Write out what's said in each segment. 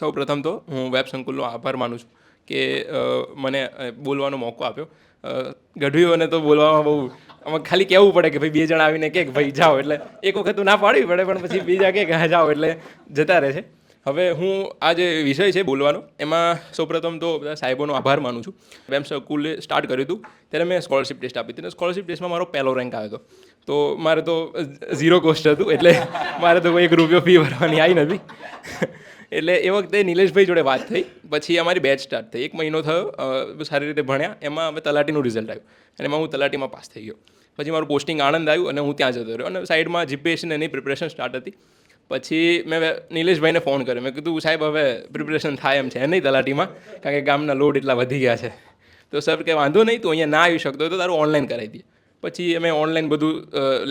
સૌ પ્રથમ તો હું વેબ સંકુલનો આભાર માનું છું કે મને બોલવાનો મોકો આપ્યો. ગઢવીઓને તો બોલવામાં બહુ, આમાં ખાલી કહેવું પડે કે ભાઈ બે જણા આવીને કે ભાઈ જાઓ એટલે એક વખત ના પાડવી પડે, પણ પછી બીજા કે હા, જાઓ એટલે જતા રહે છે. હવે હું આ જે વિષય છે બોલવાનો, એમાં સૌપ્રથમ તો બધા સાહેબોનો આભાર માનું છું. વેમ સ્કૂલે સ્ટાર્ટ કર્યું હતું, ત્યારે મેં સ્કોલરશિપ ટેસ્ટ આપી. હતી અને સ્કોલરશિપ ટેસ્ટમાં મારો પહેલો રેન્ક આવ્યો હતો. તો મારે તો ઝીરો કોસ્ટ હતું, એટલે મારે તો કોઈ એક રૂપિયો ફી ભરવાની આવી નથી એટલે એ વખતે નિલેશભાઈ જોડે વાત થઈ, પછી અમારી બેચ સ્ટાર્ટ થઈ. એક મહિનો થયો સારી રીતે ભણ્યા. એમાં અમે તલાટીનું રિઝલ્ટ આવ્યું. અને એમાં હું તલાટીમાં પાસ થઈ ગયો. પછી મારું પોસ્ટિંગ આણંદ આવ્યું અને હું ત્યાં જતો રહ્યો. અને સાઈડમાં જીપીએસસીની એની પ્રિપરેશન સ્ટાર્ટ હતી. પછી મેં નિલેશભાઈને ફોન કર્યો. મેં કીધું, સાહેબ, હવે પ્રિપરેશન થાય એમ છે. નહીં તલાટીમાં, કારણ કે ગામના લોડ એટલા વધી ગયા છે. તો સર કે, વાંધો નહીં, તું અહીંયા ના આવી શકતો તો તારું ઓનલાઈન કરાવી દઈએ પછી અમે ઓનલાઈન બધું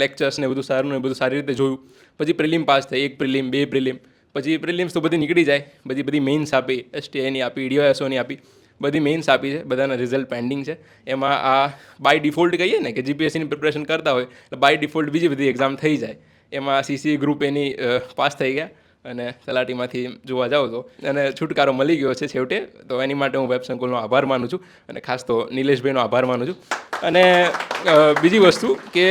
લેક્ચર્સ ને બધું સારું ને બધું સારી રીતે જોયું. પછી પ્રિલિમ પાસ થઈ, એક પ્રિલિમ બે પ્રિલિમ પછી પ્રિલિમ્સ તો બધી નીકળી જાય. બધી બધી મેઇન્સ આપી એસટીઆઈની આપી ડીઓએસઓની આપી, બધી મેઇન્સ આપી છે. બધાના રિઝલ્ટ પેન્ડિંગ છે. એમાં આ બાય ડિફોલ્ટ કહીએ ને કે જીપીએસસીની પ્રિપરેશન કરતા હોય, એટલે બાય ડિફોલ્ટ બીજી બધી એક્ઝામ થઈ જાય. એમાં સીસી ગ્રુપ એની પાસ થઈ ગયા. અને તલાટીમાંથી જોવા જાઓ તો. અને છુટકારો મળી ગયો છે છેવટે. તો એની માટે હું વેબ સંકુલનો આભાર માનું છું અને ખાસ તો નિલેશભાઈનો આભાર માનું છું. અને બીજી વસ્તુ કે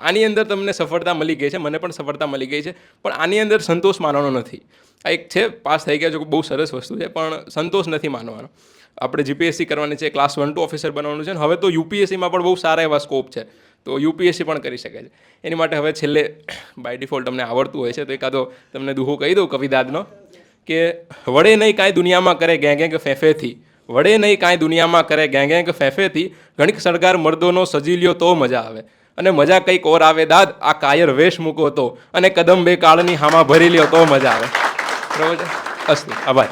આની અંદર તમને સફળતા મળી ગઈ છે. મને પણ સફળતા મળી ગઈ છે. પણ આની અંદર સંતોષ માનવાનો નથી. આ એક છે, પાસ થઈ ગયા છો, બહુ સરસ વસ્તુ છે, પણ સંતોષ નથી માનવાનો. આપણે જીપીએસસી કરવાની છે ક્લાસ વન ટુ ઓફિસર બનવાનું છે. અને હવે તો યુપીએસસીમાં પણ બહુ સારા એવા સ્કોપ છે. તો યુપીએસસી પણ કરી શકે છે. એની માટે હવે છેલ્લે બાય ડિફોલ્ટ તમને આવડતું હોય છે, તો એકાદો તમને દુહો કહી દઉં કવિદાદનો, કે વડે નહીં કાંઈ દુનિયામાં કરે ગેં ગેંગ ફેફેથી. વડે નહીં કાંઈ દુનિયામાં કરે ગેં ગેંગ ફેફેથી. ઘણીક સળગાર મર્દોનો સજી લ્યો તો મજા આવે. અને મજા કંઈક ઓર આવે દાદ, આ કાયર વેશ મૂકો તો. અને કદમ બે કાળની હામાં ભરી લ્યો તો મજા આવે. બરોબર અસ્તુ, આભાર.